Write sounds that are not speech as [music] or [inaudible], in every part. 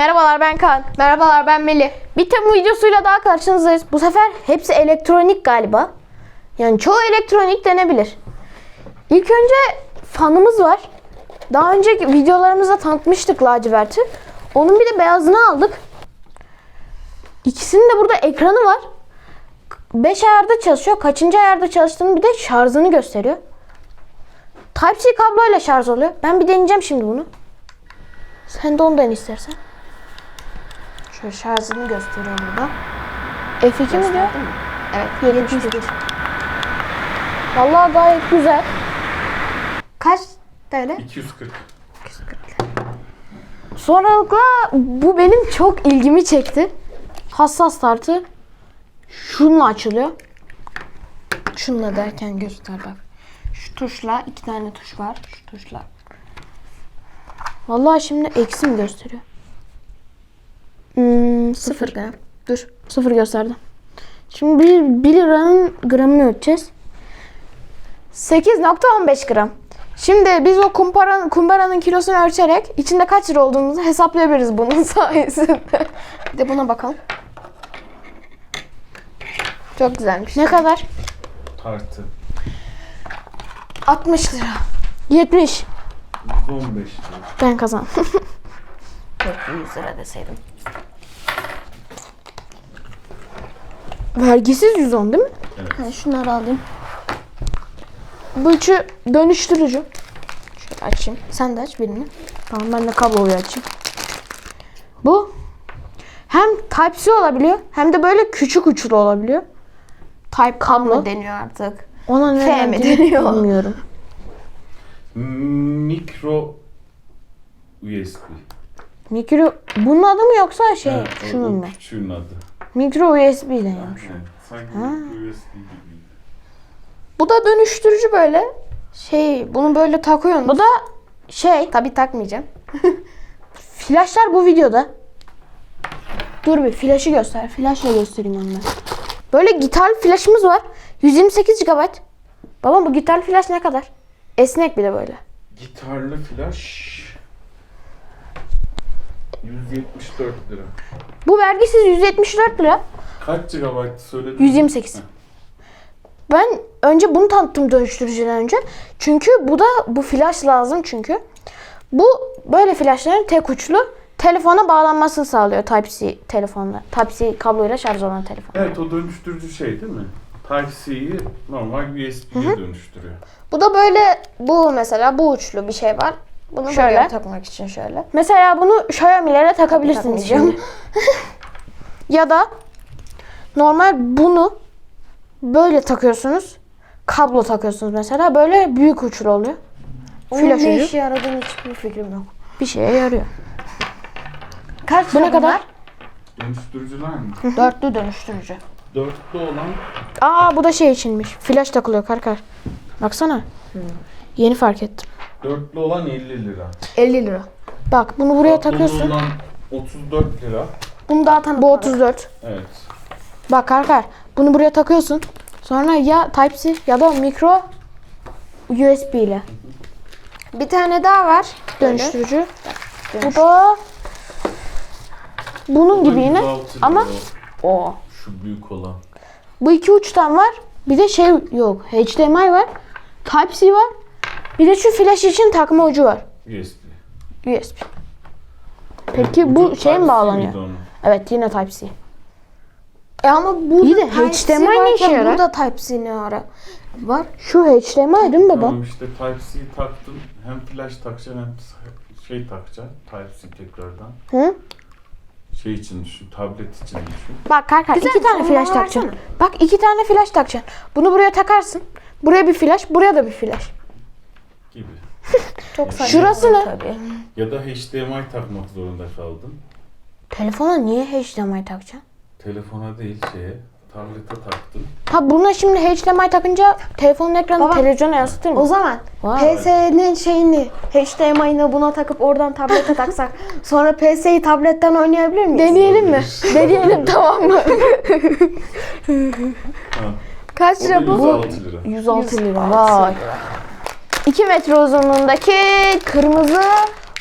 Merhabalar ben Kaan. Merhabalar ben Melih. Bir Temmuz videosuyla daha karşınızdayız. Bu sefer hepsi elektronik galiba. Yani çoğu elektronik denebilir. İlk önce fanımız var. Daha önceki videolarımızda tanıtmıştık laciverti. Onun bir de beyazını aldık. İkisinin de burada ekranı var. 5 ayarda çalışıyor. Kaçıncı ayarda çalıştığını bir de şarjını gösteriyor. Type-C kabloyla şarj oluyor. Ben bir deneyeceğim şimdi bunu. Sen de onu dene istersen. Şöyle şarjını gösteriyor burada. F2 mi diyor? Evet. 71. Vallahi gayet güzel. Kaç TL? 240. Sonralıkla bu benim çok ilgimi çekti. Hassas tartı. Şununla açılıyor. Şununla derken göster bak. Şu tuşla iki tane tuş var. Şu tuşla. Vallahi şimdi eksi mi gösteriyor? Hmm, sıfır. gram. Dur. Sıfır gösterdi. Şimdi bir, 1 liranın gramını ölçeceğiz. 8.15 gram. Şimdi biz o kumbaranın, kumbaranın kilosunu ölçerek içinde kaç lira olduğumuzu hesaplayabiliriz bunun [laughs] sayesinde. Bir de buna bakalım. Çok güzelmiş. ne kadar? Tartı. 60 lira. 70. 115 lira. Ben kazandım. [laughs] Keşke 100 lira deseydim. Vergisiz 110 değil mi? Ha, şunları alayım. Bu üçü dönüştürücü. Şöyle açayım. Sen de aç birini. Tamam ben de kabloyu açayım. Bu hem Type-C olabiliyor hem de böyle küçük uçlu olabiliyor. Type kablo. Mı deniyor artık? Ona ne F mi deniyor? Bilmiyorum. Mikro USB. Mikro bunun adı mı yoksa şey Evet, şunun mu? Küçüğün adı. Mikro USB sanki USB gibi. Bu da dönüştürücü böyle. Şey bunu böyle takıyorsun. Bu da şey Tabii takmayacağım. [laughs] Flaşlar bu videoda. Dur bir flaşı göster. Flaşla göstereyim onu ben. Böyle gitar flaşımız var. 128 GB. Baba bu gitar flaş ne kadar? Esnek bir de böyle. Gitarlı flash 174 lira. Bu vergisiz 174 lira. Kaç GB söyledin? 128. Heh, Ben önce bunu tanıttım dönüştürücüden önce. Çünkü bu da bu flash lazım çünkü. Bu böyle flaşların tek uçlu telefona bağlanmasını sağlıyor Type-C telefonla. Type-C kabloyla şarj olan telefon. Evet o dönüştürücü şey değil mi? Type-C'yi normal USB'ye dönüştürüyor. Bu da böyle bu mesela bu uçlu bir şey var. Bunu Şöyle. takmak için şöyle. Mesela bunu Xiaomi'lere takabilirsiniz Takmayacağım. şimdi. [laughs] ya da normal bunu böyle takıyorsunuz. Kablo takıyorsunuz mesela. Böyle büyük uçlu oluyor. Onun Flash ne işe yaradığını hiçbir fikrim yok. Bir şeye yarıyor. Kaç Bu ne kadar? Dönüştürücüler mi? Dörtlü dönüştürücü. Dörtlü olan Aa bu da şey içinmiş. Flash takılıyor karkar. Baksana. Yeni fark ettim. Dörtlü olan 50 lira. 50 lira. Bak bunu buraya takıyorsun. olan 34 lira. Bunu daha tanı. Bu 34. Evet. Bak karkar. Bunu buraya takıyorsun. Sonra ya Type-C ya da micro USB ile Bir tane daha var. Dönüştürücü. Bu da bunun gibi yine 106 lira ama o. Şu büyük olan. Bu iki uçtan var. Bir de şey yok. HDMI var. Type-C var. Bir de şu flash için takma ucu var. USB. USB. Peki bu şey mi bağlanıyor? Evet yine Type-C. E ama burada İyi de HDMI ne işe yarar? Burada Type-C ne ara? Var. Şu HDMI değil mi baba? Tamam işte Type-C taktın. Hem flash takacaksın hem şey takacaksın. Type-C tekrardan. Hı? Şey için düşün. Tablet için düşün. Bak Karkar Güzel, iki tane flash takacaksın. Bak iki tane flash takacaksın. Bunu buraya takarsın. Buraya bir flash, buraya da bir flash. Gibi. [laughs] Çok saçma. Şurası ne? Tabii. Ya da HDMI takmak zorunda kaldın. Telefona niye HDMI takacaksın? Telefona değil şeye. Tablete taktın. Ha buna şimdi HDMI takınca telefonun ekranı Baba, televizyona yansıtır mı? O zaman Vay. PS'nin şeyini HDMI'ni buna takıp oradan tablete taksak [laughs] sonra PS'yi tabletten oynayabilir miyiz? Deneyelim mi? Deneyelim tamam mı? [laughs] Ha. Kaç O da lira bu? 106 lira. 106 lira. Vay. 2 metre uzunluğundaki kırmızı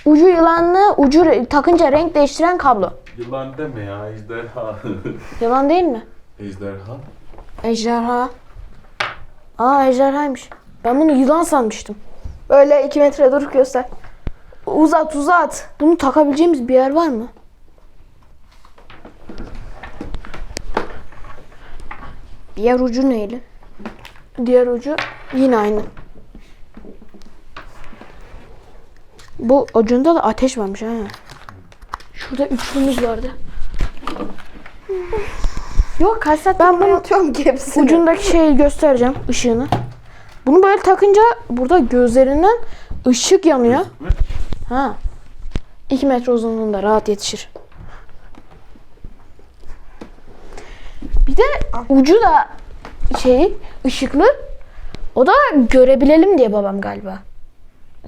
Ucu yılanlı, ucu takınca renk değiştiren kablo. Yılan deme ya ejderha. [laughs] Yılan değil mi? ejderha. Ejderha. Aa ejderhaymış. Ben bunu yılan sanmıştım. Böyle 2 metre dur göster. Uzat uzat. Bunu takabileceğimiz bir yer var mı? Diğer ucu neyli? Diğer ucu yine aynı. Bu ucunda da ateş varmış ha. Şurada üçlümüz vardı. Yok kaç saat ben bunu atıyorum ki hepsini. Ucundaki şeyi göstereceğim ışığını. Bunu böyle takınca burada gözlerinden ışık yanıyor. Ha. 2 metre uzunluğunda rahat yetişir. Bir de ucu da şey ışıklı. O da görebilelim diye babam galiba.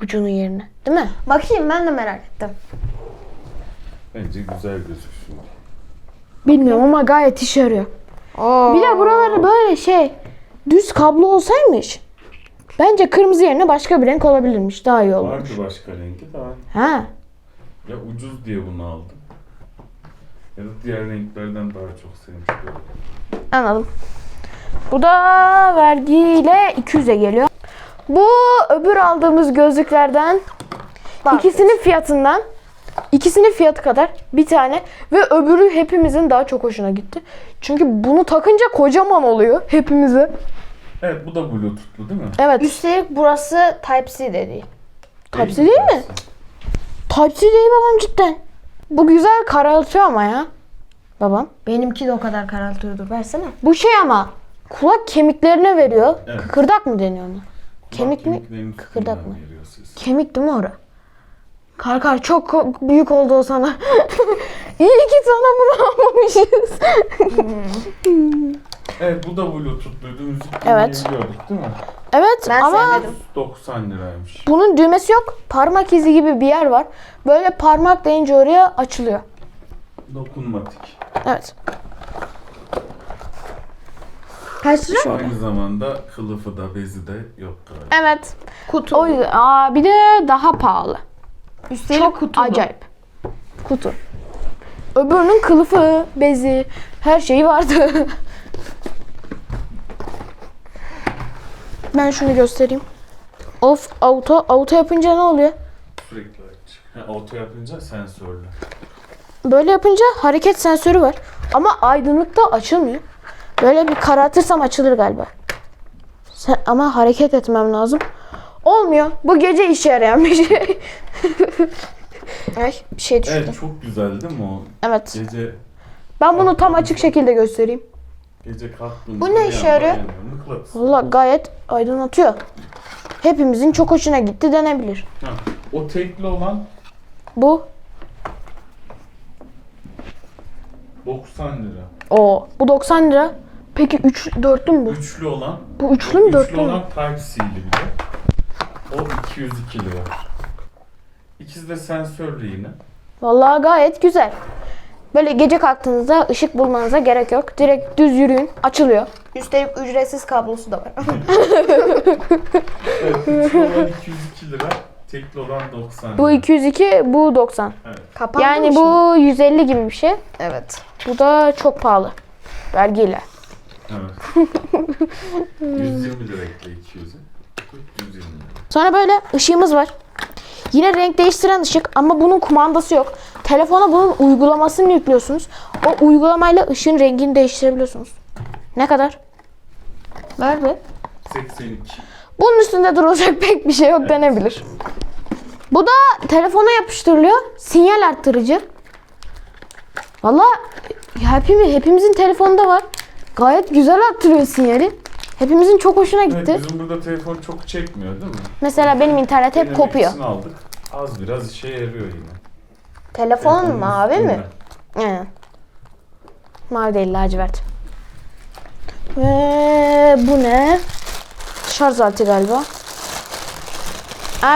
Ucunun yerini. Değil mi? Bakayım ben de merak ettim. Bence güzel gözüküyor. Bilmiyorum ama gayet işe yarıyor. Oo. Bir de buraları böyle şey düz kablo olsaymış. Bence kırmızı yerine başka bir renk olabilirmiş. Daha iyi olur. Vardı başka rengi de Ha. ya ucuz diye bunu aldım. Ya da diğer renklerden daha çok sevmiş. Anladım. Bu da vergiyle 200'e geliyor. Bu öbür aldığımız gözlüklerden ikisinin fiyatından ikisinin fiyatı kadar bir tane ve öbürü hepimizin daha çok hoşuna gitti. Çünkü bunu takınca kocaman oluyor hepimize. Evet bu da bluetoothlu değil mi? Evet. Üstelik burası Type-C de değil. Type-C değil mi? Type-C değil babam cidden. Bu güzel karartıyor ama ya. Babam. Benimki de o kadar karartıyordur. Versene. Bu şey ama kulak kemiklerine veriyor. Evet. Kıkırdak mı deniyor ona? Kemik mi? Kemiklerin Kıkırdak üstünden mı? ses. Kemik değil mi ora? Karkar çok ko- büyük oldu o sana. [laughs] İyi ki sana bunu [laughs] almamışız. Evet bu da bluetooth'luydu. Müzik Evet. dinleyebiliyorduk değil mi? evet Ben ama sevmedim. 90 liraymış. bunun düğmesi yok. Parmak izi gibi bir yer var. Böyle parmak deyince oraya açılıyor. Dokunmatik. Evet. Kaç lira? Aynı zamanda kılıfı da bezi de yok galiba. Evet. Kutu. O yüzden aa, bir de daha pahalı. Üstelik Çok kutu. acayip. Kutu. Öbürünün kılıfı, bezi, her şeyi vardı. [laughs] ben şunu göstereyim. Of auto auto yapınca ne oluyor? Sürekli auto yapınca sensörlü. Böyle yapınca hareket sensörü var. Ama aydınlıkta açılmıyor. Böyle bir karartırsam açılır galiba. Sen, ama hareket etmem lazım. Olmuyor. Bu gece işe yarayan bir [laughs] şey. Ay bir şey düştü. Evet çok güzel değil mi o? Evet. Gece Ben bunu tam açık şekilde göstereyim. gece kalktığında Bu ne işe yarıyor? Mıknatıs. Valla gayet aydınlatıyor. Hepimizin çok hoşuna gitti denebilir. Ha, o tekli olan Bu 90 lira. o bu 90 lira. Peki 3 dörtlü mü bu? Üçlü olan Bu üçlü mü Üçlü dörtlü mü? olan Type-C'li bir de. O 202 lira. İkisi de sensörlü yine. Vallahi gayet güzel. Böyle gece kalktığınızda ışık bulmanıza gerek yok. Direkt düz yürüyün. Açılıyor. Üstelik ücretsiz kablosu da var. [laughs] Evet, üçlü olan 202 lira, tekli olan 90 lira. Bu 202, bu 90. Evet. Kapandı Yani mı bu 150 gibi bir şey. şimdi? Evet. Bu da çok pahalı. Vergiyle. Evet. 120 lira ekle 200'e. 120 lira. Sonra böyle ışığımız var. Yine renk değiştiren ışık ama bunun kumandası yok. Telefona bunun uygulamasını yüklüyorsunuz. O uygulamayla ışığın rengini değiştirebiliyorsunuz. Ne kadar? Ver be. 82. Bunun üstünde durulacak [laughs] pek bir şey yok denebilir. Bu da telefona yapıştırılıyor. Sinyal arttırıcı. Valla hepimiz, hepimizin telefonunda var. Gayet güzel arttırıyor sinyali. Hepimizin çok hoşuna Evet, gitti. bizim burada telefon çok çekmiyor değil mi? Mesela benim internet hep Denemek kopuyor. için aldık. Az biraz işe yarıyor yine. Telefon Telefonun mavi mi? üstünde. Aynen. Mavi değil lacivert. Ve bu ne? Şarj aleti galiba.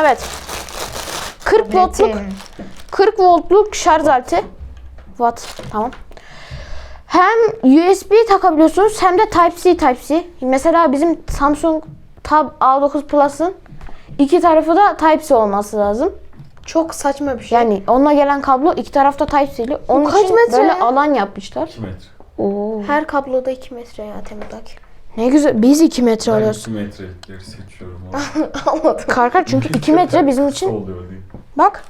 Evet. 40 voltluk Tabletim. 40 voltluk şarj aleti. Watt. Tamam. Hem USB takabiliyorsunuz hem de Type-C Type-C. Mesela bizim Samsung Tab A9 Plus'ın iki tarafı da Type-C olması lazım. Çok saçma bir şey. Yani onunla gelen kablo iki tarafta Type-C'li. Onun kaç için metre böyle ya? alan yapmışlar. 2 metre. Oo. Her kabloda 2 metre ya Temu'daki. Ne güzel. Biz 2 metre Ben alıyoruz. 2 metrelikleri seçiyorum. [laughs] Anladım. Karkar çünkü 2 metre bizim Kısa için. oluyor diye. Bak.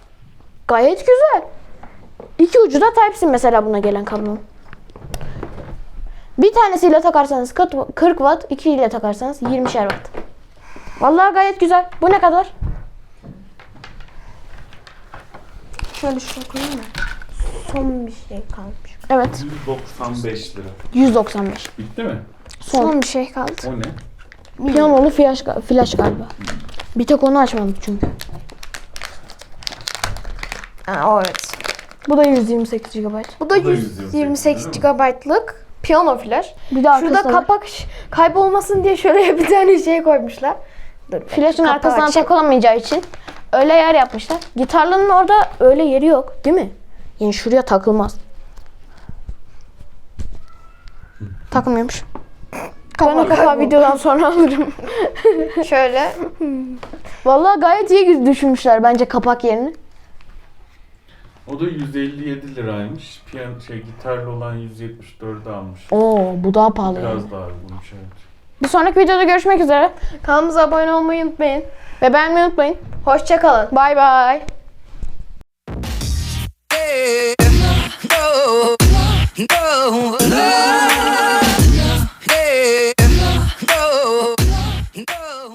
Gayet güzel. İki ucu da Type-C mesela buna gelen kablonun. Bir tanesiyle takarsanız 40 watt, iki ile takarsanız 20'şer watt. Vallahi gayet güzel. Bu ne kadar? Şöyle şuraya koyayım mı? Son bir şey kalmış. Evet. 195 lira. 195. Bitti mi? Son. Son bir şey kaldı. O ne? Piyanolu flash, flash galiba. Bir tek onu açmadık çünkü. Ha, evet. Bu da 128 GB. Bu da Bu da 128 128 GB'lık piyano flash. Bir de Şurada arkasına kapak ş- kaybolmasın diye şuraya [laughs] bir tane şey koymuşlar. Dur, Flash'ın kapağı arkasından açayım. takılamayacağı için öyle yer yapmışlar. Gitarlının orada öyle yeri yok değil mi? Yani şuraya takılmaz. Takılmıyormuş. Ben o kapağı videodan sonra [laughs] alırım. [laughs] Şöyle Vallahi gayet iyi düşünmüşler bence kapak yerini. O da 157 liraymış. Piyan şey gitarlı olan 174'ü almış. Oo bu daha pahalı yani. Biraz daha uygunmuş evet. Bir sonraki videoda görüşmek üzere. kanalımıza abone olmayı unutmayın. Ve beğenmeyi unutmayın. Hoşçakalın. Bay bay. no, no, no.